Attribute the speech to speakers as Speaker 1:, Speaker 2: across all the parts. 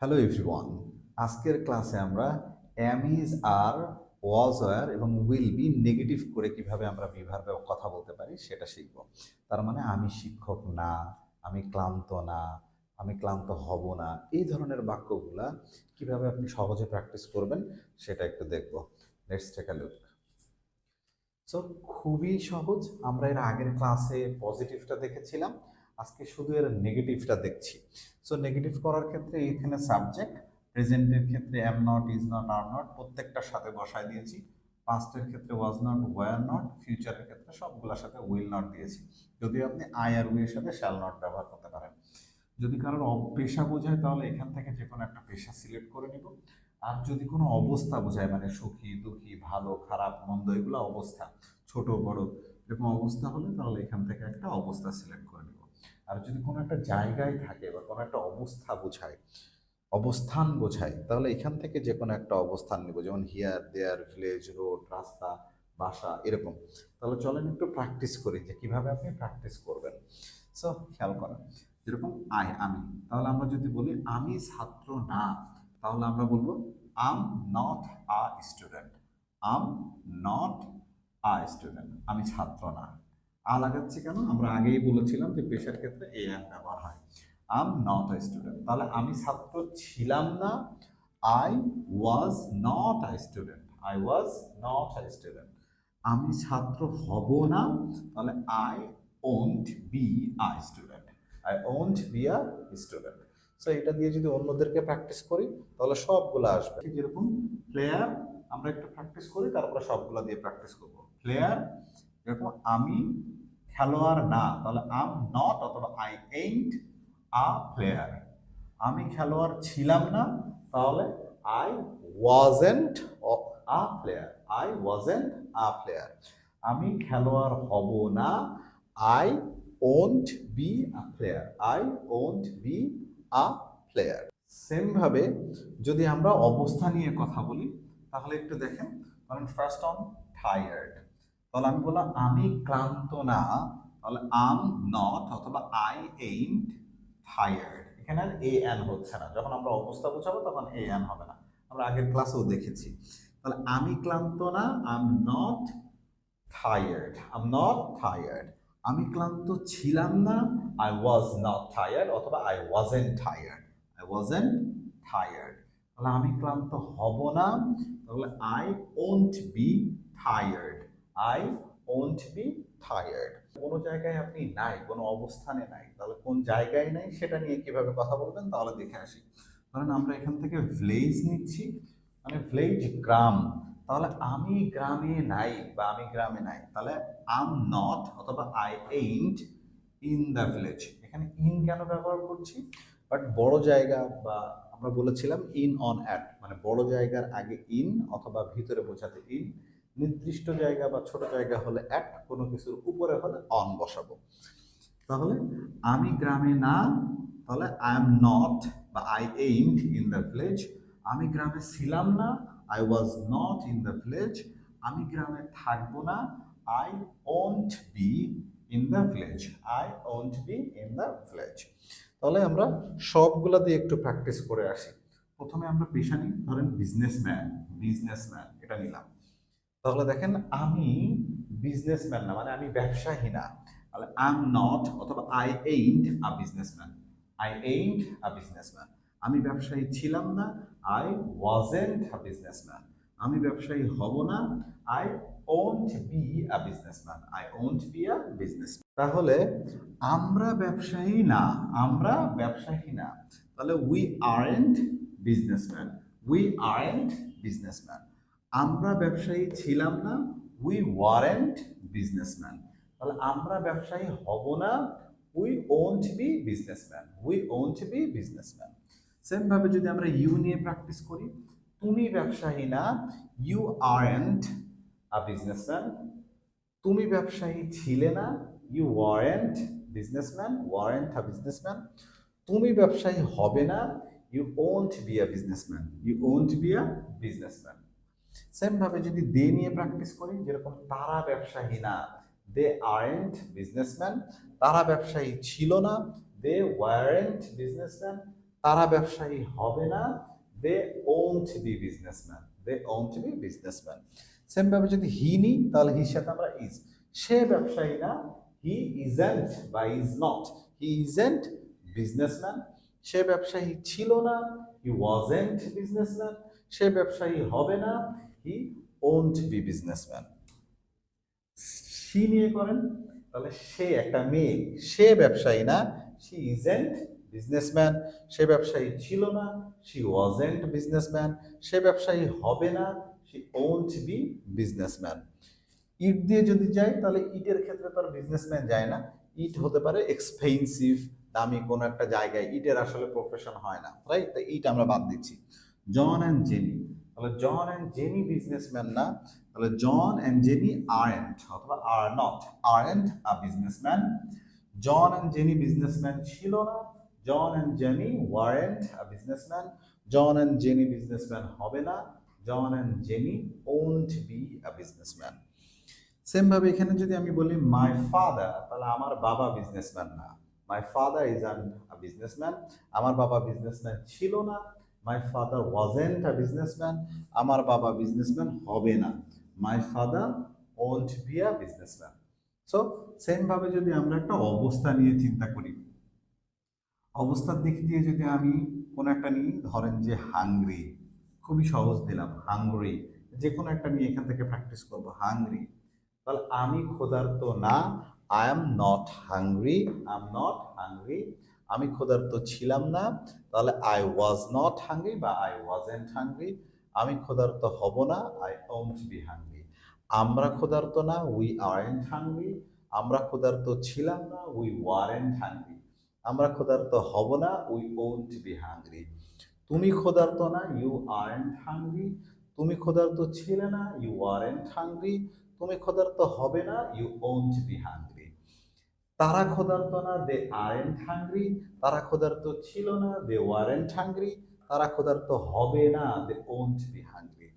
Speaker 1: Hello everyone আজকের ক্লাসে আমরা am is are was were এবং উইল বি নেগেটিভ করে কীভাবে আমরা বিভার্বে কথা বলতে পারি সেটা শিখব। তার মানে আমি শিক্ষক না, আমি ক্লান্ত না, আমি ক্লান্ত হব না, এই ধরনের বাক্যগুলা কীভাবে আপনি সহজে প্র্যাকটিস করবেন সেটা একটু দেখব। Let's take a look so খুবই সহজ। আমরা এর আগের ক্লাসে পজিটিভটা দেখেছিলাম। আজকে শুধু এর নেগেটিভটা দেখছি। সো নেগেটিভ করার ক্ষেত্রে এখানে সাবজেক্ট প্রেজেন্টের ক্ষেত্রে am not is not are not প্রত্যেকটার সাথে বসায় দিয়েছি। পাস্টের ক্ষেত্রে ওয়াজ নট ওয়ার নট ফিউচারের ক্ষেত্রে সবগুলোর সাথে উইল নট দিয়েছি। যদি আপনি আই আর উইয়ের সাথে শ্যাল নট ব্যবহার করতে পারেন। যদি কারোর পেশা বোঝায়, তাহলে এখান থেকে যে কোনো একটা পেশা সিলেক্ট করে নিব। আর যদি কোনো অবস্থা বোঝায় মানে সুখী, দুঃখী, ভালো, খারাপ, মন্দ, এগুলো অবস্থা, ছোট, বড়, এরকম অবস্থা হলে তাহলে এখান থেকে একটা অবস্থা সিলেক্ট করে নিব। আর যদি কোনো একটা জায়গায় থাকে বা কোনো একটা অবস্থা বোঝায়, অবস্থান বোঝায়, তাহলে এখান থেকে যে কোনো একটা অবস্থান নেব, যেমন হিয়ার দেয়ার ভিলেজ রোড রাস্তা, বাসা, এরকম। তাহলে চলেন একটু প্র্যাকটিস করি যে কীভাবে আপনি প্র্যাকটিস করবেন। সো খেয়াল করেন, যেরকম আই আমি, তাহলে আমরা যদি বলি আমি ছাত্র না, তাহলে আমরা বলব am not a student am not a student আমি ছাত্র না। আ লাগাচ্ছি কেন? আমরা আগেই বলেছিলাম যে পেশার ক্ষেত্রে এ অ্যান ব্যবহার হয়। আম নট আ স্টুডেন্ট তাহলে আমি ছাত্র ছিলাম না। I was not a student I was not a student আমি ছাত্র হব না। তাহলে I won't be a student I won't be a student so এটা দিয়ে যদি অন্যদেরকে প্র্যাকটিস করি, তাহলে সবগুলো আসবে। যেরকম প্লেয়ার আমরা একটু প্র্যাকটিস করি, তারপরে সবগুলো দিয়ে প্র্যাকটিস করব। প্লেয়ার এরকম আমি খেলোয়াড় না, তাহলে আম নট অথবা আই এইন্ট আ প্লেয়ার আমি খেলোয়াড় ছিলাম না, তাহলে I wasn't a player I wasn't a player আমি খেলোয়াড় হব না I won't be a player I won't be a player same ভাবে যদি আমরা অবস্থা নিয়ে কথা বলি, তাহলে একটু দেখেন ধরেন ফার্স্ট অন টায়ার্ড তাহলে আমি বললাম, আমি ক্লান্ত না। তাহলে আম নট অথবা আই এইন্ট টায়ার্ড এখানে আর এ এন হচ্ছে না। যখন আমরা অবস্থা বোঝাবো, তখন এ এন হবে না। আমরা আগের ক্লাসেও দেখেছি। তাহলে আমি ক্লান্ত না am not tired am not tired আমি ক্লান্ত ছিলাম না আই ওয়াজ নট টায়ার্ড অথবা I wasn't tired I wasn't tired তাহলে আমি ক্লান্ত হব না। তাহলে I won't be tired I won't be tired কোনো জায়গায় আপনি নাই, কোনো অবস্থানে নাই, তাহলে কোন জায়গায় নাই সেটা নিয়ে কীভাবে কথা বলবেন তাহলে দেখে আসি। ধরেন আমরা এখান থেকে ভিলেজ নিচ্ছি মানে ভিলেজ গ্রাম। তাহলে আমি গ্রামে নাই বা আমি গ্রামে নাই, তাহলে আম নট অথবা I ain't in the village এখানে ইন কেন ব্যবহার করছি? বাট বড় জায়গা বা আমরা বলেছিলাম ইন অন অ্যাট মানে বড় জায়গার আগে ইন অথবা ভিতরে বোঝাতে ইন নির্দিষ্ট জায়গা বা ছোট জায়গা হলে অ্যাট কোনো কিছুর উপরে হলে অন বসাবো। তাহলে আমি গ্রামে না, তাহলে আই এম নট বা I ain't in the village আমি গ্রামে ছিলাম না I was not in the village আমি গ্রামে থাকব না I won't be in the village I won't be in the village তাহলে আমরা সবগুলা দিয়ে একটু প্র্যাকটিস করে আসি। প্রথমে আমরা পেশা নিই, ধরেন বিজনেসম্যান বিজনেসম্যান এটা নিলাম। তাহলে দেখেন আমি বিজনেসম্যান না মানে আমি ব্যবসায়ী না। তাহলে আই নট অথবা I ain't a businessman I ain't a businessman আমি ব্যবসায়ী ছিলাম না আই ওয়াজেন্ট আ বিজনেসম্যান আমি ব্যবসায়ী হব না I won't be a businessman I won't be a business তাহলে আমরা ব্যবসায়ী না, আমরা ব্যবসায়ী না। তাহলে we aren't businessman we aren't businessman আমরা ব্যবসায়ী ছিলাম না উই ওয়ারেন্ট বিজনেসম্যান তাহলে আমরা ব্যবসায়ী হব না we won't be businessman we won't be businessman same ভাবে যদি আমরা ইউ নিয়ে প্র্যাকটিস করি, তুমি ব্যবসায়ী না ইউ আরেন্ট আ বিজনেসম্যান তুমি ব্যবসায়ী ছিলে না you weren't businessman weren't a businessman তুমি ব্যবসায়ী হবে না you won't be a businessman you won't be a businessman same ভাবে যদি দে নিয়ে প্র্যাকটিস করি, যেরকম তারা ব্যবসায়ী না দে আরেন্ট বিজনেসম্যান তারা ব্যবসায়ী ছিল না দে ওয়ারেন্ট বিজনেসম্যান তারা ব্যবসায়ী হবে না they won't be businessman they won't be businessman same ভাবে যদি হি নিই তাহলে হির সাথে আমরা ইজ সে ব্যবসায়ী না হি ইজেন্ট বা is not he isn't businessman সে ব্যবসায়ী ছিল না হি ওয়াজেন্ট বিজনেসম্যান সে ব্যবসায়ী হবে না he won't be businessman she নিয়ে করেন, তাহলে সে একটা মেয়ে, সে ব্যবসায়ী না শি ইজেন্ট বিজনেসম্যান সে ব্যবসায়ী ছিল না শি ওয়াজেন্ট বিজনেসম্যান সে ব্যবসায়ী হবে না she won't be businessman it দিয়ে যদি যাই তাহলে ইটের ক্ষেত্রে তো আর বিজনেসম্যান যায় না, ইট হতে পারে এক্সপেন্সিভ দামি কোনো একটা জায়গায়, ইটের আসলে প্রফেশন হয় না রাইট তাই ইট আমরা বাদ দিচ্ছি। জন অ্যান্ড জেনি তাহলে জন অ্যান্ড জেনি বিজনেসম্যান না, তাহলে John and Jenny aren't অথবা are not aren't a businessman John and Jenny businessman ছিল না John and Jenny weren't a businessman John and Jenny businessman হবে না John and Jenny won't be a businessman same ভাবে এখানে যদি আমি বলি মাই ফাদার তাহলে আমার বাবা বিজনেসম্যান না। My father is an businessman আমার বাবা বিজনেসম্যান ছিল না my father wasn't a businessman আমার বাবা বিজনেসম্যান হবে না। My father won't be a businessman so same ভাবে যদি আমরা একটা অবস্থা নিয়ে চিন্তা করি, অবস্থার দিক দিয়ে যদি আমি কোনো একটা নিই, ধরেন যে হাংরি খুবই সহজ দিলাম হাংরি যে কোনো একটা নিয়ে এখান থেকে প্র্যাকটিস করব হাংরি তাহলে আমি ক্ষুধার্ত না I am not hungry I am not hungry আমি ক্ষুধার্ত ছিলাম না, তাহলে আই ওয়াজ নট হাংরি বা আই ওয়াজেন্ট হাংরি আমি ক্ষুধার্ত হব না আই ওন্ট বি হাংরি আমরা ক্ষুধার্ত না উই আরেন্ট হাংরি আমরা ক্ষুধার্ত ছিলাম না উই ওয়ারেন্ট হাংরি আমরা ক্ষুধার্ত হব না উই ওন্ট বি হাংরি তুমি ক্ষুধার্ত না ইউ আরেন্ট হাংরি তুমি ক্ষুধার্ত ছিলে না ইউ আরেন্ট হাংরি তুমি ক্ষুধার্ত হবে না ইউ ওন্ট বি হাংরি তারা ক্ষুধার্ত না দে আরেন্ট ঠাঙ্গরি তারা ক্ষুধার্ত ছিল না দে ওয়ারেন্ট হাংরি তারা ক্ষুধার্ত হবে না দে ওন্ট বি হাঙ্গরি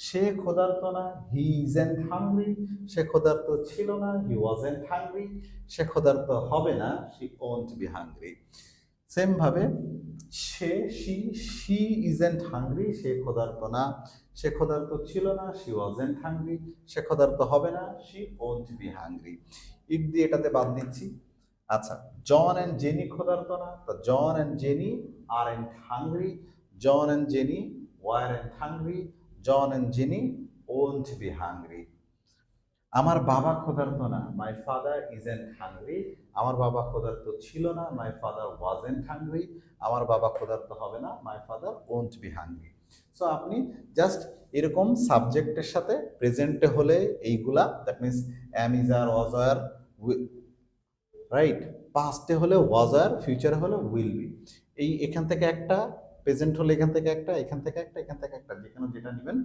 Speaker 1: সে ক্ষুধার্ত না হি ইজেন্ট হাংরি সে ক্ষুধার্ত ছিল না হি ওয়াজ ওয়াজেন্ট হাংরি সে ক্ষুধার্ত হবে না she won't be hungry same ভাবে সে শি শি ইজেন্ট হাংরি সে ক্ষুধার্ত না। সে ক্ষুধার্ত ছিল না শি ওয়াজেন্ট হাংরি সে ক্ষুধার্ত হবে না she won't be hungry it দিয়ে এটাতে বাদ দিচ্ছি। আচ্ছা জন অ্যান্ড জেনি ক্ষুধার্ত না, তো John and Jenny aren't hungry John and Jenny weren't hungry John and Jenny won't be hungry আমার বাবা ক্ষুধার্ত না মাই ফাদার ইজেন্ট হাংরি আমার বাবা ক্ষুধার্ত ছিল না মাই ফাদার ওয়াজেন্ট হাংরি আমার বাবা ক্ষুধার্ত হবে না my father won't be hungry so আপনি জাস্ট এরকম সাবজেক্টের সাথে প্রেজেন্টে হলে এইগুলা that means am is are was are right পাস্টে হলে ওয়াজ আর ফিউচারে হলে উইল বি এই এখান থেকে একটা প্রেজেন্ট হলে এখান থেকে একটা, এখান থেকে একটা, এখান থেকে একটা, যেখানে যেটা নেবেন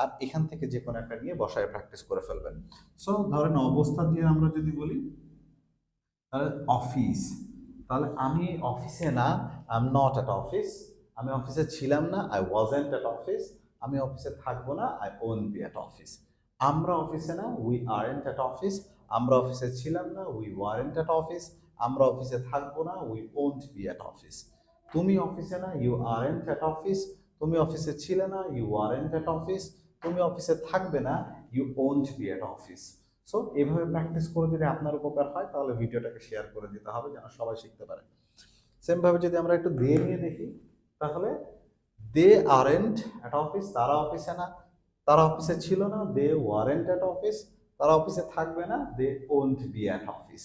Speaker 1: আর এখান থেকে যে কোনো একটা নিয়ে বসায় প্র্যাকটিস করে ফেলবেন। সো ধরেন অবস্থা দিয়ে আমরা যদি বলি, তাহলে অফিস তাহলে আমি অফিসে না I am not at office আমি অফিসে ছিলাম না আই ওয়াজেন্ট অ্যাট অফিস আমি অফিসে থাকব না I won't be at office আমরা অফিসে না উই আরেন্ট অ্যাট অফিস আমরা অফিসে ছিলাম না উই ওয়ারেন্ট অ্যাট অফিস আমরা অফিসে থাকব না we won't be at office তুমি অফিসে না ইউ আরেন্ট অ্যাট অফিস তুমি অফিসে ছিলে না ইউ আরেন্ট অ্যাট অফিস তুমি অফিসে থাকবে না you won't be at office so এভাবে প্র্যাকটিস করে যদি আপনার উপকার হয়, তাহলে ভিডিওটাকে শেয়ার করে দিতে হবে যেন সবাই শিখতে পারে। সেমভাবে যদি আমরা একটু দে নিয়ে দেখি, তাহলে they are aren't at office তারা অফিসে না। তারা অফিসে ছিল না দে ওয়ারেন্ট অ্যাট অফিস তারা অফিসে থাকবে না they won't be at office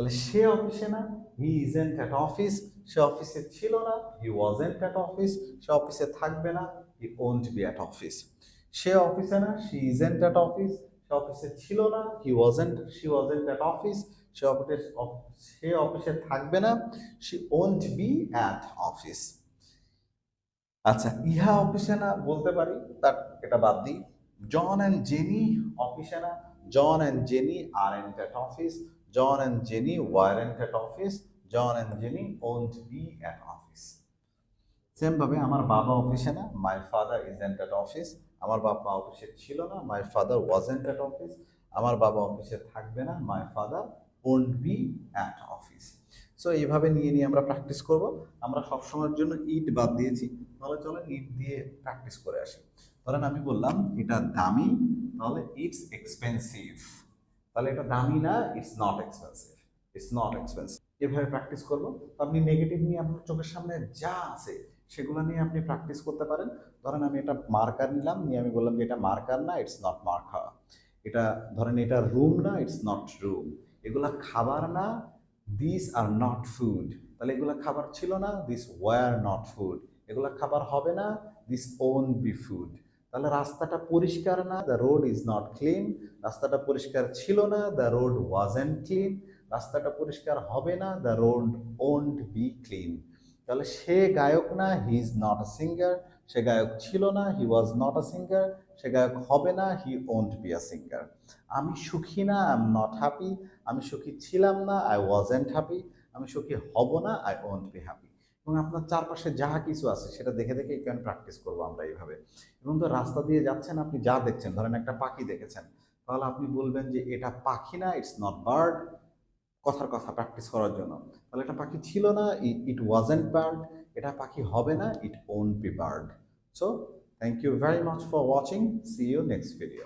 Speaker 1: তাহলে সে অফিসে না he is isn't at office সে অফিসে ছিল না হি ওয়াজেন্ট অ্যাট অফিস সে অফিসে থাকবে না he won't be at office সে অফিসে না শি ইজেন্ট অ্যাট অফিস সে অফিসে ছিল না he wasn't she wasn't at office সে অফিসে সে অফিসে থাকবে না she won't be at office আচ্ছা ইহা অফিসে না বলতে পারি, তার এটা বাদ দিই। জন অ্যান্ড জেনি অফিসে না John and Jenny aren't at office John and Jenny weren't at office John and Jenny won't be at office same ভাবে আমার বাবা অফিসে না my father isn't at office আমার বাবা অফিসে ছিল না my father wasn't at office আমার বাবা অফিসে থাকবে না my father won't be at office so এইভাবে নিয়ে নিয়ে আমরা প্র্যাকটিস করব। আমরা সবসময়ের জন্য ইট বাদ দিয়েছি। তাহলে চলেন ইট দিয়ে প্র্যাকটিস করে আসি। ধরেন আমি বললাম, এটা দামি, তাহলে ইটস এক্সপেন্সিভ তাহলে এটা দামি না it's not expensive it's not expensive এভাবে প্র্যাকটিস করব। তো আপনি নেগেটিভ নিয়ে আপনার চোখের সামনে যা আছে, সেগুলো নিয়ে আপনি প্র্যাকটিস করতে পারেন। ধরেন আমি এটা মার্কার নিলাম, নিয়ে আমি বললাম যে এটা মার্কার না ইটস নট মার্কার এটা, ধরেন এটা রুম না ইটস নট রুম এগুলা খাবার না দিস আর নট ফুড তাহলে এগুলা খাবার ছিল না দিস ওয়ার নট ফুড এগুলা খাবার হবে না দিস ওন বি ফুড তাহলে রাস্তাটা পরিষ্কার না the road is not clean রাস্তাটা পরিষ্কার ছিল না দ্য রোড ওয়াজেন্ট ক্লিন রাস্তাটা পরিষ্কার হবে না the road won't be clean তাহলে সে গায়ক না he is not a singer সে গায়ক ছিল না হি ওয়াজ নট আ সিঙ্গার সে গায়ক হবে না he won't be a singer আমি সুখী না আই এম নট হ্যাপি আমি সুখী ছিলাম না আই ওয়াজেন্ট হ্যাপি আমি সুখী হব না আই ওন্ট বি হ্যাপি এবং আপনার চারপাশে যা কিছু আছে, সেটা দেখে দেখে এখানে প্র্যাকটিস করব আমরা এইভাবে? এবং তো রাস্তা দিয়ে যাচ্ছেন, আপনি যা দেখছেন, ধরেন একটা পাখি দেখেছেন, তাহলে আপনি বলবেন যে এটা পাখি না ইটস নট বার্ড কথার কথা প্র্যাকটিস করার জন্য। তাহলে এটা পাখি ছিল না ইট ওয়াজ ওয়াজেন্ট বার্ড এটা পাখি হবে না it won't be bird so thank you very much for watching see you next video